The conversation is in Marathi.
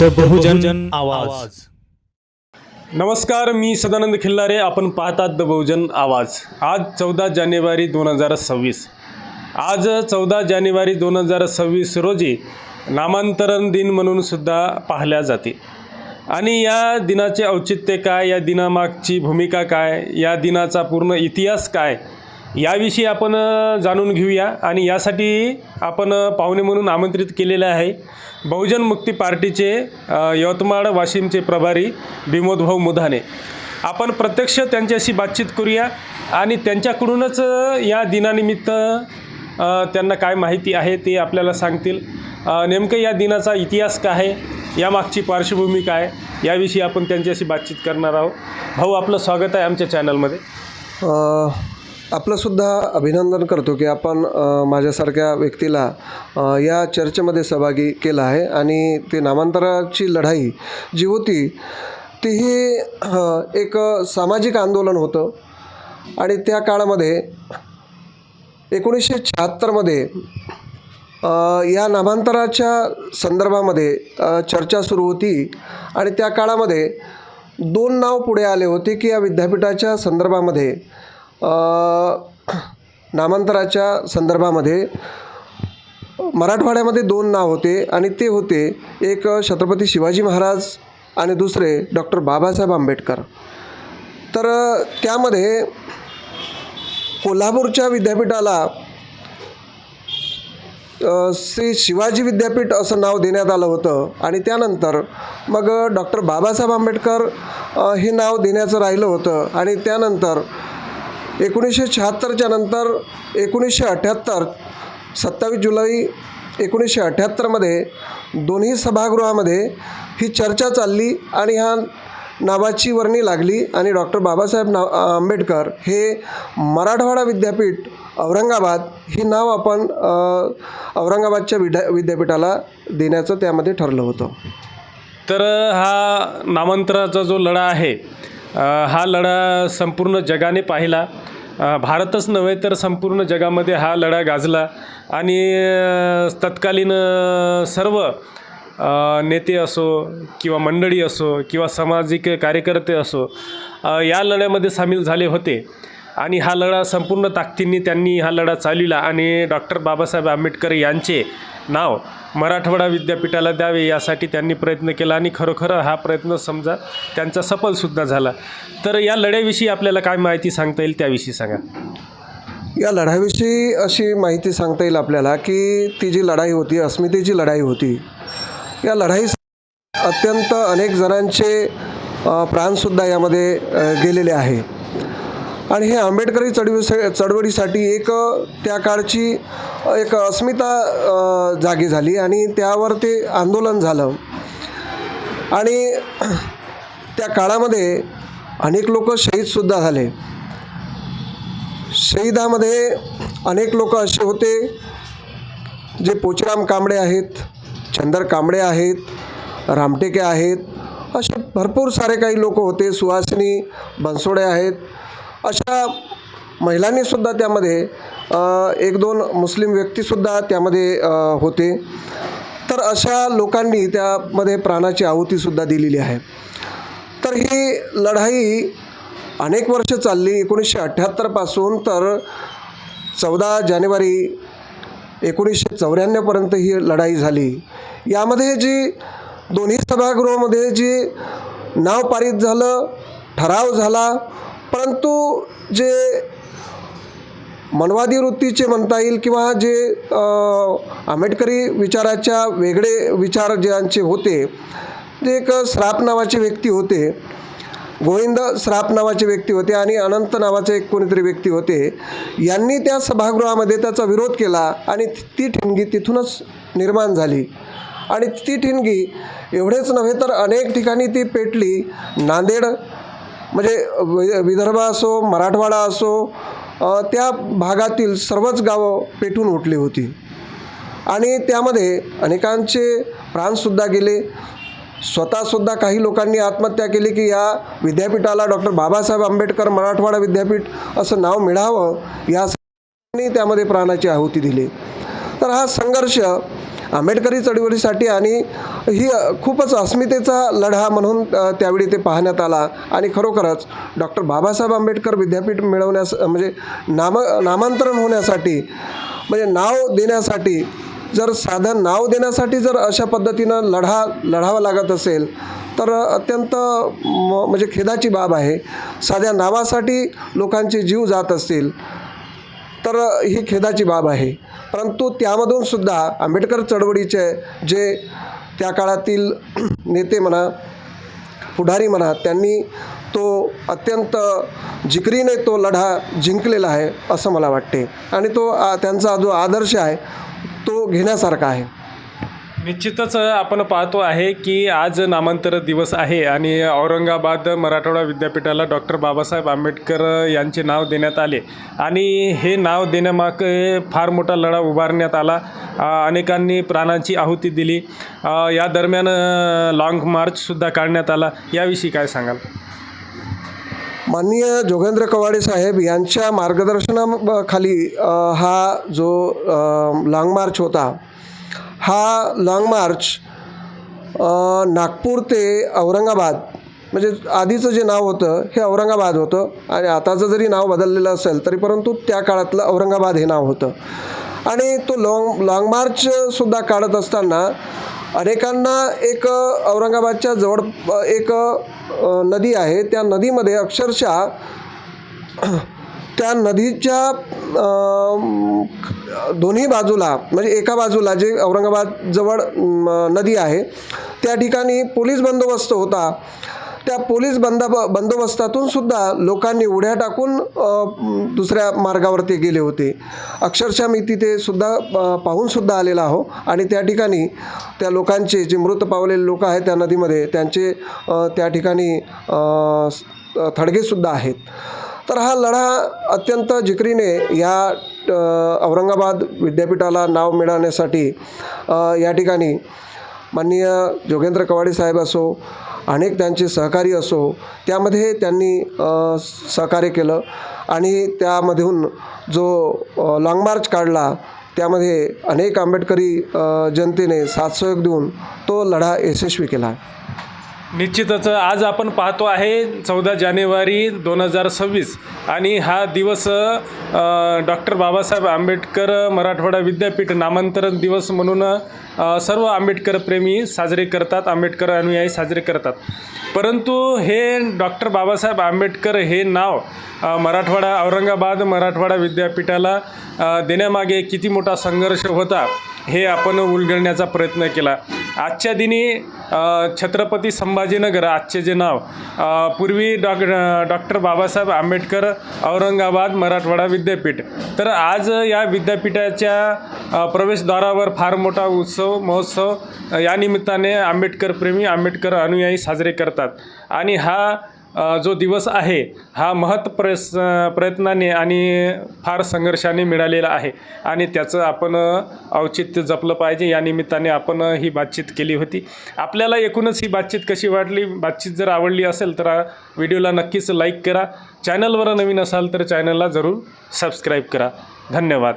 द बहुजन आवाज. नमस्कार मी सदानंद खिल्लारे. आपण पाहतात द बहुजन आवाज. आज चौदा जानेवारी दोन हजार सव्वीस. आज चौदा जानेवारी दोन हजार सव्वीस रोजी नामांतरण दिन म्हणून सुद्धा पाहिल्या जाते. आणि या दिनाचे औचित्य काय? या दिनामागची भूमिका काय? या दिनाचा पूर्ण इतिहास काय? याविषयी आपण जाणून घेऊया आणि यासाठी आपण पाहुणे म्हणून आमंत्रित केलेले आहे बहुजन मुक्ती पार्टीचे यवतमाळ वाशिमचे प्रभारी विमोदभाऊ मुधाने. आपण प्रत्यक्ष त्यांच्याशी बातचीत करूया आणि त्यांच्याकडूनच या दिनानिमित्त त्यांना काय माहिती आहे ते आपल्याला सांगतील. नेमकं या दिनाचा इतिहास काय आहे? यामागची पार्श्वभूमी काय? याविषयी आपण त्यांच्याशी बातचीत करणार आहोत. भाऊ आपलं स्वागत आहे आमच्या चॅनलमध्ये. आपलंसुद्धा अभिनंदन करतो की आपण माझ्यासारख्या व्यक्तीला या चर्चेमध्ये सहभागी केला आहे आणि ते नामांतराची लढाई जी होती तीही एक सामाजिक आंदोलन होतं. आणि त्या काळामध्ये एकोणीसशे शहात्तरमध्ये या नामांतराच्या संदर्भामध्ये चर्चा सुरू होती. आणि त्या काळामध्ये दोन नाव पुढे आले होते की या विद्यापीठाच्या संदर्भामध्ये नामांतराच्या संदर्भामध्ये मराठवाड्यामध्ये दोन नाव होते आणि ते होते एक छत्रपती शिवाजी महाराज आणि दुसरे डॉक्टर बाबासाहेब आंबेडकर. तर त्यामध्ये कोल्हापूरच्या विद्यापीठाला श्री शिवाजी विद्यापीठ असं नाव देण्यात आलं होतं आणि त्यानंतर मग डॉक्टर बाबासाहेब आंबेडकर हे नाव देण्याचं राहिलं होतं आणि त्यानंतर एकोणीसशे शहात्तरच्या नंतर एकोणीसशे अठ्ठ्याहत्तर सत्तावीस जुलै एकोणीसशे अठ्ठ्याहत्तरमध्ये दोन्ही सभागृहामध्ये ही चर्चा चालली आणि ह्या नावाची वर्णी लागली आणि डॉक्टर बाबासाहेब नाव आंबेडकर हे मराठवाडा विद्यापीठ औरंगाबाद हे नाव आपण औरंगाबादच्या विद्या विद्यापीठाला देण्याचं त्यामध्ये ठरलं होतं. तर हा नामांतराचा जो लढा आहे हा लढा संपूर्ण जगाने पाहिला. भारतच नव्हे तर संपूर्ण जगामध्ये हा लढा गाजला. आणि तत्कालीन सर्व नेते असो किंवा मंडळी असो किंवा सामाजिक कार्यकर्ते असो या लढ्यामध्ये सामील झाले होते. आणि हा लढा संपूर्ण ताकदींनी त्यांनी हा लढा चालविला. आणि डॉक्टर बाबासाहेब आंबेडकर यांचे नाव मराठवाडा विद्यापीठाला द्यावे यासाठी त्यांनी प्रयत्न केला आणि खरोखर हा प्रयत्न समजा त्यांचा सफलसुद्धा झाला. तर या लढ्याविषयी आपल्याला काय माहिती सांगता येईल त्याविषयी सांगा. या लढाईविषयी अशी माहिती सांगता येईल आपल्याला की ती जी लढाई होती अस्मितेची लढाई होती या लढाई अत्यंत अनेक जणांचे प्राणसुद्धा यामध्ये गेलेले आहे. आणि हे आंबेडकरी चळवळी चळवळीसाठी एक त्या काळची एक अस्मिता जागी झाली आणि त्यावर ते आंदोलन झालं. आणि त्या काळामध्ये अनेक लोक शहीदसुद्धा झाले. शहीदामध्ये अनेक लोक असे होते जे पोचराम कांबळे आहेत चंदर कांबळे आहेत रामटेके आहेत असे भरपूर सारे काही लोक होते. सुहासिनी बनसोडे आहेत अशा महिलांनीसुद्धा त्यामध्ये एक दोन मुस्लिम व्यक्तीसुद्धा त्यामध्ये होते. तर अशा लोकांनी त्यामध्ये प्राणाची आहुतीसुद्धा दिलेली आहे. तर ही लढाई अनेक वर्ष चालली. एकोणीसशे अठ्ठ्याहत्तरपासून तर चौदा जानेवारी एकोणीसशे चौऱ्याण्णवपर्यंत ही लढाई झाली. यामध्ये जी दोन्ही सभागृहामध्ये जी नाव पारित झालं ठराव झाला परंतु जे मनवादी वृत्तीचे म्हणता येईल किंवा जे आंबेडकरी विचाराच्या वेगळे विचार ज्यांचे होते ते एक श्राप नावाचे व्यक्ती होते गोविंद श्राप नावाचे व्यक्ती होते आणि अनंत नावाचे एक कोणीतरी व्यक्ती होते यांनी त्या सभागृहामध्ये त्याचा विरोध केला आणि ती ठिणगी तिथूनच निर्माण झाली. आणि ती ठिणगी एवढेच नव्हे तर अनेक ठिकाणी ती पेटली. नांदेड म्हणजे वि- विदर्भ असो मराठवाडा असो त्या भागातील सर्वच गावं पेटून उठली होती. आणि त्यामध्ये अनेकांचे प्राणसुद्धा गेले. स्वतःसुद्धा काही लोकांनी आत्महत्या केली की या विद्यापीठाला डॉक्टर बाबासाहेब आंबेडकर मराठवाडा विद्यापीठ असं नाव मिळावं यासाठी त्यामध्ये प्राणाची आहुती दिली. तर हा संघर्ष आंबेडकरी चळवळीसाठी आणि ही खूपच अस्मितेचा लढा म्हणून त्यावेळी ते पाहण्यात आला. आणि खरोखरच डॉक्टर बाबासाहेब आंबेडकर विद्यापीठ मिळवण्यास म्हणजे नाम नामांतरण होण्यासाठी म्हणजे नाव देण्यासाठी जर साधं नाव देण्यासाठी जर अशा पद्धतीनं लढा लढावा लागत असेल तर अत्यंत म म्हणजे खेदाची बाब आहे. साध्या नावासाठी लोकांचे जीव जात असतील. तर ही खेदाची बाब आहे. परंतु त्यामधून सुद्धा आंबेडकर चळवळीचे जे त्या काळातील नेते म्हणा पुढारी म्हणा त्यांनी तो अत्यंत जिकरीने तो लढा जिंकलेला आहे असं मला वाटते. आणि तो त्यांचा जो आदर्श आहे तो घेण्यासारखा आहे. निश्चितच आपण पाहतो आहे की आज नामांतर दिवस आहे आणि औरंगाबाद मराठवाडा विद्यापीठाला डॉक्टर बाबासाहेब आंबेडकर यांचे नाव देण्यात आले. आणि हे नाव देण्यामागे फार मोठा लढा उभारण्यात आला. अनेकांनी प्राणांची आहुती दिली. या दरम्यान लाँग मार्चसुद्धा काढण्यात आला. याविषयी काय सांगाल? माननीय जोगेंद्र कवाडे साहेब यांच्या मार्गदर्शनाखाली हा जो लाँग मार्च होता हा लाँग मार्च नागपूर ते औरंगाबाद म्हणजे आधीचं जे नाव होतं हे औरंगाबाद होतं. आणि आताचं जरी नाव बदललेलं असेल तरी परंतु त्या काळातलं औरंगाबाद हे नाव होतं. आणि तो लाँग लाँग मार्चसुद्धा काढत असताना अनेकांना एक औरंगाबादच्या जवळ एक नदी आहे. त्या नदीमध्ये अक्षरशः त्या नदीच्या दोन्ही बाजूला म्हणजे एका बाजूला जे औरंगाबाद जवळ म, नदी आहे त्या ठिकाणी पोलीस बंदोबस्त होता. त्या पोलीस बंद बंदोबस्तातून सुद्धा लोकांनी उड्या टाकून दुसऱ्या मार्गावरती गेले होते. अक्षरशः मी तिथे सुद्धा पाहूनसुद्धा पाहून सुद्धा आलेला आहो. आणि त्या ठिकाणी त्या लोकांचे जे मृत पावलेले लोक आहेत त्या नदीमध्ये त्यांचे त्या ठिकाणी थडगेसुद्धा आहेत. तर हा लढा अत्यंत जिकरीने या औरंगाबाद विद्यापीठाला नाव मिळवण्यासाठी या ठिकाणी माननीय जोगेंद्र कवाडे साहेब असो अनेक त्यांचे सहकारी असो त्यामध्ये त्यांनी सहकार्य केलं आणि त्यामधून जो लाँग मार्च काढला त्यामध्ये अनेक आंबेडकरी जनतेने साथसहयोग देऊन तो लढा यशस्वी केला. निश्चितच आज आपण पाहतो आहे चौदा जानेवारी दोन हजार सव्वीस. आणि हा दिवस डॉक्टर बाबासाहेब आंबेडकर मराठवाडा विद्यापीठ नामांतरण दिवस म्हणून सर्व आंबेडकर प्रेमी साजरे करतात आंबेडकर अनुयायी साजरे करतात. परंतु हे डॉक्टर बाबासाहेब आंबेडकर हे नाव मराठवाडा औरंगाबाद मराठवाडा विद्यापीठाला देण्यामागे किती मोठा संघर्ष होता हे आपण उलगडण्याचा प्रयत्न केला. आजच्या दिनी छत्रपती संभाजीनगर आजचे जे नाव पूर्वी डॉक डॉक्टर बाबासाहेब आंबेडकर औरंगाबाद मराठवाडा विद्यापीठ. तर आज या विद्यापीठाच्या प्रवेशद्वारावर फार मोठा उत्सव महोत्सव या निमित्ताने आंबेडकर प्रेमी आंबेडकर अनुयायी साजरे करतात. आणि हा जो दिवस आहे हा महत् प्रयस प्रयत्नाने आणि फार संघर्षाने मिळालेला आहे. आणि त्याचं आपण औचित्य जपलं पाहिजे. या निमित्ताने आपण ही बातचीत केली होती. आपल्याला एकूणच ही बातचीत कशी वाटली? बातचीत जर आवडली असेल तर व्हिडिओला नक्कीच लाईक करा. चॅनलवर नवीन असाल तर चॅनलला जरूर सबस्क्राईब करा. धन्यवाद.